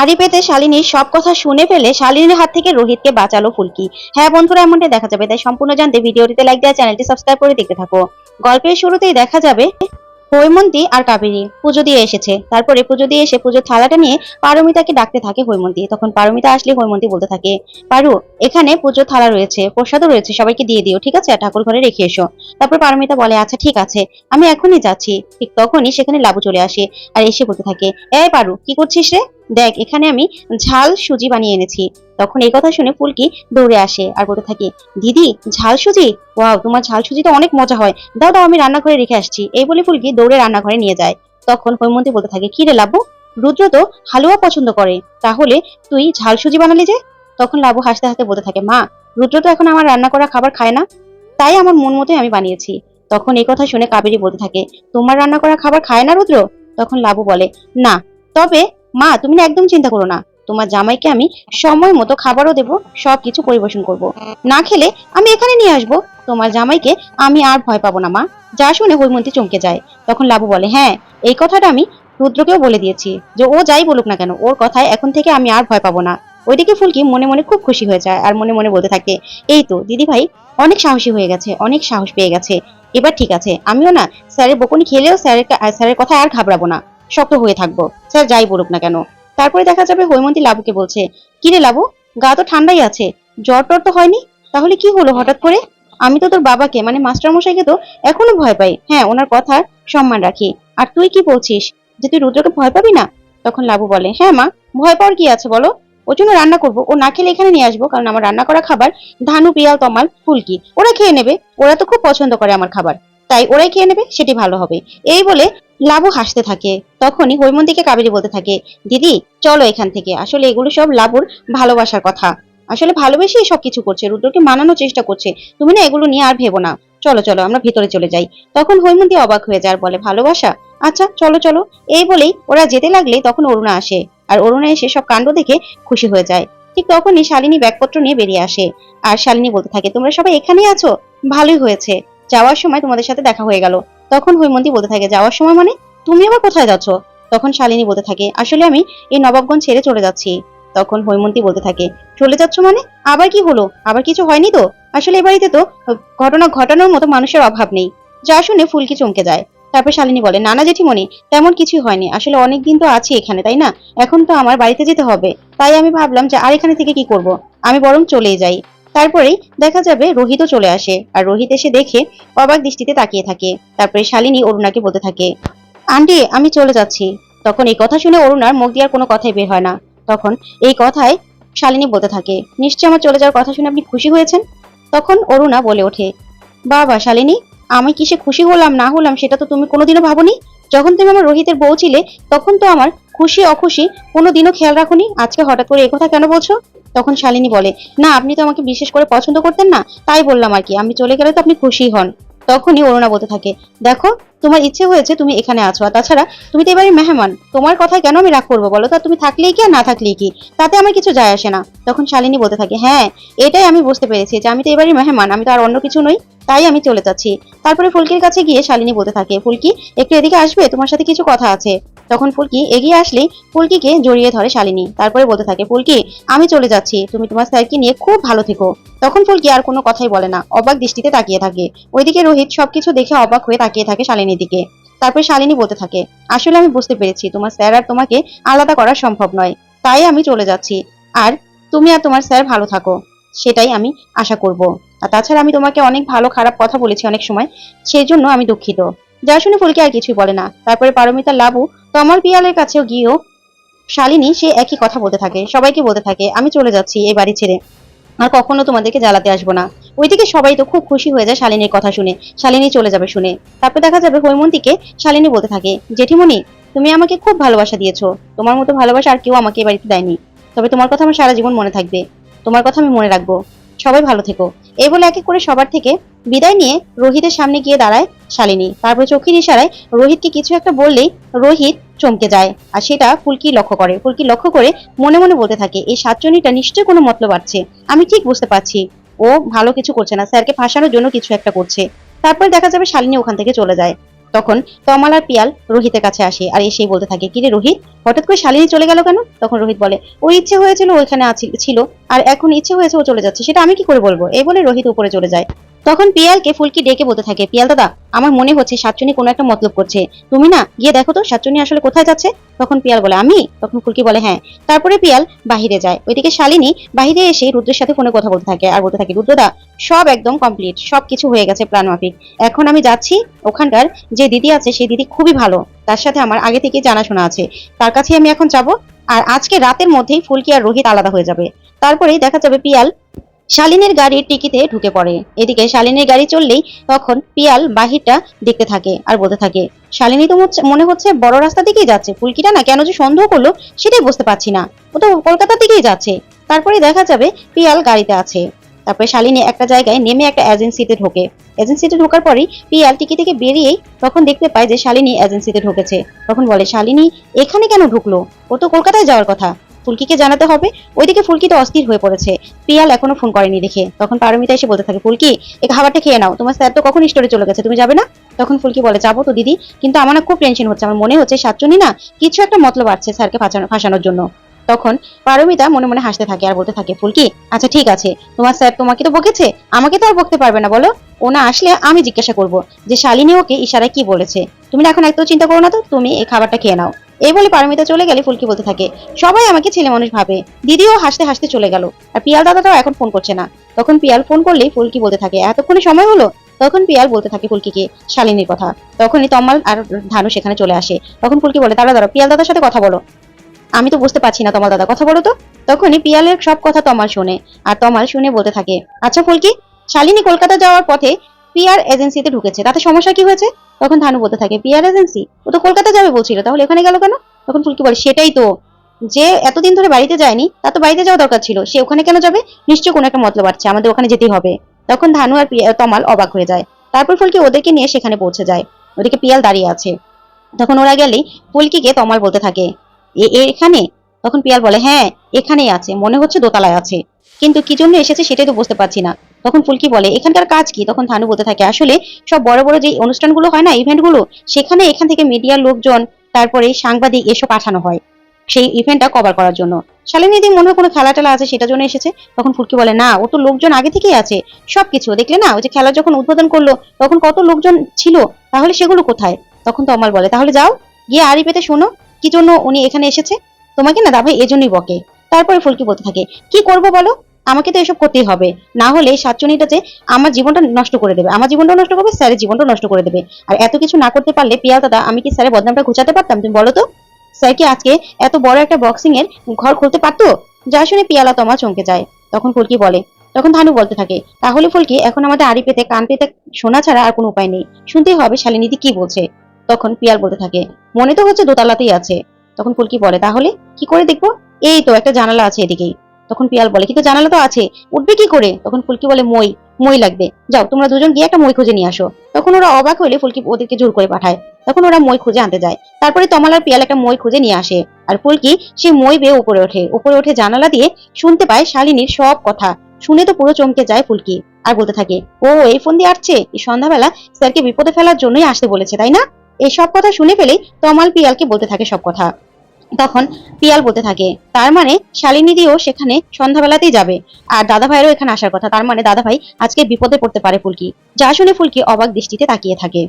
আড়ি পেতে শালিনীর সব কথা শুনে ফেলে শালিনীর হাত থেকে রোহিতকে বাঁচালো ফুলকি। হ্যাঁ বন্ধুরা, এমনটাই দেখা যাবে। তাই সম্পূর্ণ জানতে ভিডিওটিতে লাইক দেওয়া, চ্যানেলটি সাবস্ক্রাইব করে দেখতে থাকো। গল্পের শুরুতেই দেখা যাবে হৈমন্তী আর কাবেরী। পুজো দিয়ে এসেছে। তারপরে পুজো দিয়ে এসে পুজোর থালাটা নিয়ে পারমিতাকে ডাকতে থাকে হৈমন্তী। তখন পারমিতা আসলে হৈমন্তী বলতে থাকে, পারু, এখানে পুজোর থালা রয়েছে, প্রসাদও রয়েছে, সবাইকে দিয়ে দিও, ঠিক আছে? ঠাকুর ঘরে রেখে এসো। তারপর পারমিতা বলে আচ্ছা ঠিক আছে, আমি এখনই যাচ্ছি। ঠিক তখনই সেখানে লাবু চলে আসে আর এসে বলতে থাকে এই পারু, কি করছিস রে? দেখ, এখানে আমি ঝাল সুজি বানিয়ে এনেছি। তখন এই কথা শুনে ফুলকি দৌড়ে আসে আর বলতে থাকে, দিদি ঝাল সুজি ওয়াও, তোমার ঝাল সুজিটা অনেক মজা হয়। দাও দাও, আমি রান্নাঘরে রেখে আসছি। এই বলে ফুলকি দৌড়ে রান্নাঘরে নিয়ে যায়। তখন হৈমন্তী বলতে থাকে, কি রে লাবু? রুদ্র তো হালুয়া পছন্দ করে। তাহলে তুই ঝাল সুজি বানালি যে? তখন লাবু হাসতে হাসতে বলতে থাকে, মা, রুদ্র তো এখন আমার রান্না করা খাবার খায় না। তাই আমার মন মতোই আমি বানিয়েছি। তখন এই কথা শুনে কাবেরী বলতে থাকে, তোমার রান্না করা খাবার খায় না রুদ্র? তখন লাবু বলে, না। তবে, মা, তুমি না একদম চিন্তা করো না। তোমার জামাইকে আমি সময় মতো খাবারও দেবো, সবকিছু পরিবেশন করব। না খেলে আমি এখানে নিয়ে আসব। তোমার জামাইকে আমি আর ভয় পাবো না, মা। যা শুনে হৈমন্তী চমকে যায়। তখন লাবু বলে হ্যাঁ এই কথাটা আমি রুদ্রকেও বলে দিয়েছি যে ও যাই বলুক না কেন, ওর কথায় এখন থেকে আমি আর ভয় পাবো না। ওইদিকে ফুলকি মনে মনে খুব খুশি হয়ে যায় আর মনে মনে বলতে থাকে, এই তো দিদি ভাই অনেক সাহসী হয়ে গেছে, অনেক সাহস পেয়ে গেছে। এবার ঠিক আছে, আমিও না স্যারের বকুনি খেলেও স্যারের স্যারের কথা আর ঘাবড়াবো না। শক্ত হয়ে থাকব। স্যার যাই বলুক না কেন। তারপরে দেখা যাবে হৈমন্তী লাবুকে বলছে কি রে লাবু, গা তো ঠান্ডাই আছে, জ্বর টর তো হয়নি? তাহলে কি হলো হঠাৎ করে? আমি তো তোর বাবাকে মানে মাস্টার মশাইকে তো এখনও ভয় পাই। হ্যাঁ ওনার কথার সম্মান রাখি। আর তুই কি বলছিস, যে তুই রুদ্রকে ভয় পাবি না? তখন লাবু বলে হ্যাঁ মা, ভয় পাওয়ার কি আছে বলো? ওর জন্য রান্না করব। ও না খেলে এখানে নিয়ে আসব, কারণ আমার রান্না করা খাবার ধানু, পিয়াল, তমাল, ফুলকি, ওরা খেয়ে নেবে। ওরা তো খুব পছন্দ করে আমার খাবার। তাই ওরাই খেয়ে নেবে, সেটি ভালো হবে। এই বলে লাবু হাসতে থাকে। তখনই হৈমন্তীকে কাবেরী বলতে থাকে, দিদি, চলো এখান থেকে। আসলে এগুলো সব লাবুর ভালোবাসার কথা। আসলে ভালোবেসেই সব কিছু করছে। রুদ্রকে মানানোর চেষ্টা করছে। তুমি না এগুলো নিয়ে আর ভেবো না। চলো চলো, আমরা ভিতরে চলে যাই। তখন হৈমন্তী অবাক হয়ে যায় আর বলে, ভালোবাসা? আচ্ছা চলো চলো। এই বলেই ওরা যেতে লাগলে তখন অরুণা আসে। আর অরুণা এসে সব কাণ্ড দেখে খুশি হয়ে যায়। ঠিক তখনই শালিনী ব্যাগপত্র নিয়ে বেরিয়ে আসে। আর শালিনী বলতে থাকে, তোমরা সবাই এখানেই আছো? ভালোই হয়েছে। যাওয়ার সময় তোমাদের সাথে দেখা হয়ে গেল। তখন হৈমন্তী বলতে থাকে, যাওয়ার সময় মানে? তুমি আবার কোথায় যাচ্ছ? তখন শালিনী বলতে থাকে, আসলে আমি এই নবাবগঞ্জ ছেড়ে চলে যাচ্ছি। তখন হৈমন্তী বলতে থাকে, চলে যাচ্ছ মানে? আবার কি হলো? আবার কিছু হয়নি তো? আসলে এ বাড়িতে তো ঘটনা ঘটানোর মতো মানুষের অভাব নেই। যা শুনে ফুলকি চমকে যায়। তারপর শালিনী বলে, নানা জেঠিমণি, তেমন কিছুই হয়নি। আসলে অনেক দিন তো আছি এখানে, তাই না? এখন তো আমার বাড়িতে যেতে হবে। তাই আমি ভাবলাম যে আর এখানে থেকে কি করব? আমি বরং চলেই যাই। তারপরেই দেখা যাবে রোহিতও চলে আসে, আর রোহিত এসে দেখে অবাক দৃষ্টিতে তাকিয়ে থাকে। তারপরে শালিনী অরুণাকে বলতে থাকে, আন্টি, আমি চলে যাচ্ছি। তখন এই কথা শুনে অরুণার মুখ দিয়ে আর কোনো কথাই বের হয় না। তখন এই কথায় শালিনী বলতে থাকে নিশ্চয় আমার চলে যাওয়ার কথা শুনে আপনি খুশি হয়েছেন? তখন অরুণা বলে ওঠে, বাবা শালিনী, আমি কিসে খুশি হলাম, না হলাম, সেটা তো তুমি কোনোদিনও ভাবনি? যখন তুমি আমার রোহিতের বউ ছিলে, তখন তো আমার খুশি অখুশি, কোনোদিনও খেয়াল রাখুনি। আজকে হঠাৎ করে কথা কেন বলছো? তখন শালিনী বলে, না, আপনি তো আমাকে বিশেষ করে পছন্দ করতেন না, তাই বললাম আর কি। আমি চলে গেলে তো আপনি খুশি হন। তখনই অরুণা বলতে থাকে, দেখো, তোমার ইচ্ছে হয়েছে তুমি এখানে আছো, আর তাছাড়া তুমি তো এবারে মেহমান। তোমার কথায় কেন আমি রাগ করব বলো তা? তুমি থাকলেই কি আর না থাকলেই কি? তাতে আমার কিছু যায় আসে না। তখন শালিনী বলতে থাকে হ্যাঁ এটাই আমি বুঝতে পেরেছি যে আমি তো এবারে মেহমান, আমি তো আর অন্য কিছু নই, তাই আমি চলে যাচ্ছি। তারপরে ফুলকির কাছে গিয়ে শালিনী বলতে থাকে, ফুলকি, একটু এদিকে আসবে? তোমার সাথে কিছু কথা আছে। তখন ফুলকি এগিয়ে আসলেই ফুলকিকে জড়িয়ে ধরে শালিনী। তারপরে বলতে থাকে, ফুলকি, আমি চলে যাচ্ছি। তুমি তোমার স্যারকে নিয়ে খুব ভালো থেকো। তখন ফুলকি আর কোনো কথাই বলে না। অবাক দৃষ্টিতে তাকিয়ে থাকে। ওইদিকে রোহিত সবকিছু দেখে অবাক হয়ে তাকিয়ে থাকে শালিনীর দিকে। তারপরে শালিনী বলতে থাকে, আসলে আমি বুঝতে পেরেছি, তোমার স্যার আর তোমাকে আলাদা করা সম্ভব নয়। তাই আমি চলে যাচ্ছি। আর তুমি আর তোমার স্যার ভালো থাকো। সেটাই আমি আশা করব। আর তাছাড়া আমি তোমাকে অনেক ভালো খারাপ কথা বলেছি অনেক সময়। সেই জন্য আমি দুঃখিত। যা শুনে ফুলকি আর কিছুই বলে না। তারপরে পারমিতা লাবু তমাল পিয়ালের কাছেও গিয়েও শালিনী সে একই কথা বলতে থাকে, সবাইকে বলতে থাকে, আমি চলে যাচ্ছি এই বাড়ি ছেড়ে। আর কখনো তোমাদেরকে জ্বালাতে আসব না। ওইদিকে সবাই তো খুব খুশি হয়ে যায় শালিনীর কথা শুনে। শালিনী চলে যাবে শুনে। তারপর দেখা যাবে হৈমন্তীকে শালিনী বলতে থাকে, জেঠিমণি, তুমি আমাকে খুব ভালোবাসা দিয়েছ। তোমার মতো ভালোবাসা আর কেউ আমাকে এ বাড়িতে দেয়নি। তবে তোমার কথা আমার সারা জীবন মনে থাকবে। তোমার কথা আমি মনে রাখব। সবাই ভালো থেকো। এই বলে এক এক করে সবার থেকে বিদায় নিয়ে রোহিতের সামনে গিয়ে দাঁড়ায় শালিনী। তারপরে চোখের ইশারায় রোহিতকে কিছু একটা বললেই রোহিত চমকে যায়। আর সেটা ফুলকি লক্ষ্য করে। ফুলকি লক্ষ্য করে মনে মনে বলতে থাকে, এই সাতজনীটা নিশ্চয়ই কোনো মতলব আছে। আমি ঠিক বুঝতে পারছি। ও ভালো কিছু করছে না। স্যারকে ফাঁসানোর জন্য কিছু একটা করছে। তারপরে দেখা যাবে শালিনী ওখান থেকে চলে যায়। তখন তমাল আর পিয়াল রোহিতের কাছে আসে আর এসেই বলতে থাকে কিরে রোহিত, হঠাৎ করে শালিনী চলে গেল কেন? তখন রোহিত বলে, ওর ইচ্ছে হয়েছিল ওইখানে ছিল, আর এখন ইচ্ছে হয়েছে ও চলে যাচ্ছে, সেটা আমি কি করে বলব? এই বলে রোহিত উপরে চলে যায়। তখন পিয়ালকে ফুলকি ডেকে বলতে থাকে, পিয়াল দাদা, আমার মনে হচ্ছে সাতচুনি কোনো একটা মতলব করছে। তুমি না গিয়ে দেখো তো সাতচুনি আসলে কোথায় যাচ্ছে? তখন পিয়াল বলে, আমি? তখন ফুলকি বলে হ্যাঁ। তারপরে পিয়াল বাহিরে যায়। ওইদিকে শালিনী বাহিরে এসে রুদ্রের সাথে ফোনে কথা বলতে থাকে আর বলতে থাকে রুদ্রদা সব একদম কমপ্লিট সব কিছু হয়ে গেছে প্ল্যান মাফিক। এখন আমি যাচ্ছি ওখানকার যে দিদি আছে, সেই দিদি খুবই ভালো। তার সাথে আমার আগে থেকে জানাশোনা আছে। তার কাছে আমি এখন যাব। আর আজকে রাতের মধ্যেই ফুলকি আর রোহিত আলাদা হয়ে যাবে। তারপরেই দেখা যাবে পিয়াল শালিনের গাড়ির টিকিতে ঢুকে পড়ে। এদিকে শালিনের গাড়ি চললেই তখন পিয়াল বাহিরটা দেখতে থাকে আর বলতে থাকে, শালিনী তো মনে হচ্ছে বড় রাস্তা দিকেই যাচ্ছে। ফুলকিটা না কেন যে সন্দেহ করল সেটাই বুঝতে পারছি না। ও তো কলকাতার দিকেই যাচ্ছে। তারপরে দেখা যাবে পিয়াল গাড়িতে আছে। তারপরে শালিনী একটা জায়গায় নেমে একটা এজেন্সিতে ঢোকে। এজেন্সিতে ঢোকার পরেই পিয়াল টিকি থেকে বেরিয়েই তখন দেখতে পায় যে শালিনী এজেন্সিতে ঢুকেছে। তখন বলে, শালিনী, এখানে কেন ঢুকলো? ও তো কলকাতায় যাওয়ার কথা। ফুলকিকে জানাতে হবে, ওইদিকে ফুলকি তো অস্থির হয়ে পড়েছে। পিয়াল এখনও ফোন করেনি দেখে। তখন পারমিতা এসে বলতে থাকে, ফুলকি এই খাবারটা খেয়ে নাও। তোমার স্যার তো কখন স্টোরে চলে গেছে, তুমি যাবে না? তখন ফুলকি বলে, যাব তো দিদি, কিন্তু আমার না খুব টেনশন হচ্ছে। আমার মনে হচ্ছে সাতচুনি না কিছু একটা মতলব আছে স্যারকে ফাঁসানো, ফাঁসানোর জন্য। তখন পারমিতা মনে মনে হাসতে থাকে আর বলতে থাকে, ফুলকি আচ্ছা ঠিক আছে, তোমার স্যার তোমাকে তো বকেছে, আমাকে তো আর বকতে পারবে না, বলো? ও না আসলে আমি জিজ্ঞাসা করব যে শালিনী ওকে ইশারায় কি বলেছে? তুমি এখন একটু চিন্তা করো না তো, তুমি এই খাবারটা খেয়ে নাও। এই বলে পারমিতা চলে গেলে ফুলকি বলতে থাকে, সবাই আমাকে ছেলে মানুষ ভাবে। দিদিও হাসতে হাসতে চলে গেল। আর পিয়াল দাদাটাও এখন ফোন করছে না। তখন পিয়াল ফোন করলেই ফুলকি বলতে থাকে, এতক্ষণে সময় হলো? তখন পিয়াল বলতে থাকে ফুলকিকে শালিনীর কথা। তখনই তমাল আর ধানু সেখানে চলে আসে। তখন ফুলকি বলে দাদা দাদা পিয়াল দাদার সাথে কথা বলো। আমি তো বুঝতে পারছি না তোমার দাদা, কথা বলো তো। তখনই পিয়ালের সব কথা তমাল শুনে, আর তমাল শুনে বলতে থাকে আচ্ছা ফুলকি, শালিনী কলকাতা যাওয়ার পথে পিয়ার এজেন্সিতে ঢুকেছে, তাতে সমস্যা কি হয়েছে? তখন ধানু বলতে থাকে, পিয়ার এজেন্সি, ও তো কলকাতা যাবে বলছিল, তাহলে এখানে গেল কেন? তখন ফুলকি বলে, সেটাই তো, যে এতদিন ধরে বাড়িতে যায়নি তা তো বাড়িতে যাওয়া দরকার ছিল, সে ওখানে কেন যাবে? নিশ্চয়ই কোনো একটা মতলব আছে, আমাদের ওখানে যেতেই হবে। তখন ধানু আর তমাল অবাক হয়ে যায়। তারপর ফুলকি ওদেরকে নিয়ে সেখানে পৌঁছে যায়। ওদিকে পিয়াল দাঁড়িয়ে আছে। তখন ওরা গেলেই ফুলকিকে তমাল বলতে থাকে, "এ- এ এখানে? তখন পিয়াল বলে হ্যাঁ এখানেই আছে, মনে হচ্ছে দোতলায় আছে। কিন্তু কি জন্য এসেছে সেটাই তো বুঝতে পারছি না। তখন ফুলকি বলে, এখানকার কাজ কি? তখন ধানু বলতে থাকে, আসলে সব বড় বড় যে অনুষ্ঠানগুলো হয় না ইভেন্টগুলো সেখানে এখান থেকে মিডিয়ার লোকজন, তারপরে সাংবাদিক এসব পাঠানো হয় সেই ইভেন্টটা কভার করার জন্য। শালিনী দিন মনে হয় কোনো খেলা টেলা আছে, সেটার জন্য এসেছে। তখন ফুলকি বলে, না, ও তো লোকজন আগে থেকেই আছে, সবকিছু। দেখলে না, ওই যে খেলা যখন উদ্বোধন করল, তখন কত লোকজন ছিল, তাহলে সেগুলো কোথায়? তখন তো অমাল বলে, তাহলে যাও, গিয়ে আড়ি পেতে শোনো, কি জন্য উনি এখানে এসেছে? তোমাকে না দাভাই এজন্যই বকে। তারপরে ফুলকি বলতে থাকে, কি করব বলো? আমাকে তো এসব করতেই হবে। না হলে সাতচুনিটা যে আমার জীবনটা নষ্ট করে দেবে। আমার জীবনটা নষ্ট করবে, স্যারের জীবনটা নষ্ট করে দেবে। আর এত কিছু না করতে পারলে পিয়াল দাদা, আমি কি স্যারের বদনামটা ঘুচাতে পারতাম? তুমি বলো তো। স্যার কি আজকে এত বড় একটা বক্সিং এর ঘর খুলতে পারতো? যা শুনে পিয়ালা তোমা চমকে যায়। তখন ফুলকি বলে, তখন ধানু বলতে থাকে, তাহলে ফুলকি, এখন আমাদের আড়ি পেতে, কান পেতে শোনা ছাড়া আর কোনো উপায় নেই। শুনতেই হবে শালিনীদি কি বলছে। তখন পিয়াল বলতে থাকে, মনে তো হচ্ছে দোতলাতেই আছে। তখন ফুলকি বলে, তাহলে কি করে দেখব? এই তো, একটা জানালা আছে এদিকেই। তখন পিয়াল বলে, কিন্তু জানালা তো আছে, উঠবে কি করে? তখন ফুলকি বলে, মই মই লাগবে। যাও, তোমরা দুজন গিয়ে একটা মই খুঁজে নিয়ে আসো। তখন ওরা অবাক হলে ফুলকি ওদেরকে জোর করে পাঠায়। তখন ওরা মই খুঁজে আনতে যায়। তারপরে তমাল আর পিয়াল একটা মই খুঁজে নিয়ে আসে। আর ফুলকি সেই মই বেয়ে উপরে ওঠে। উপরে ওঠে জানালা দিয়ে শুনতে পায় শালিনীর সব কথা। শুনে তো পুরো চমকে যায় ফুলকি আর বলতে থাকে, ও, এই ফোন দিয়ে আসছে? এই সন্ধ্যাবেলা স্যারকে বিপদে ফেলার জন্যই আসতে বলেছে, তাই না? এই সব কথা শুনে ফেলেই তমাল পিয়ালকে বলতে থাকে সব কথা। তখন পিয়াল বলতে থাকে, তার মানে শালিনীদিও সেখানে সন্ধ্যাবেলাতেই যাবে। আর দাদা ভাইয়েরও এখানে আসার কথা, তার মানে দাদা ভাই আজকে বিপদে পড়তে পারে ফুলকি। যা শুনে ফুলকি অবাক দৃষ্টিতে তাকিয়ে থাকে।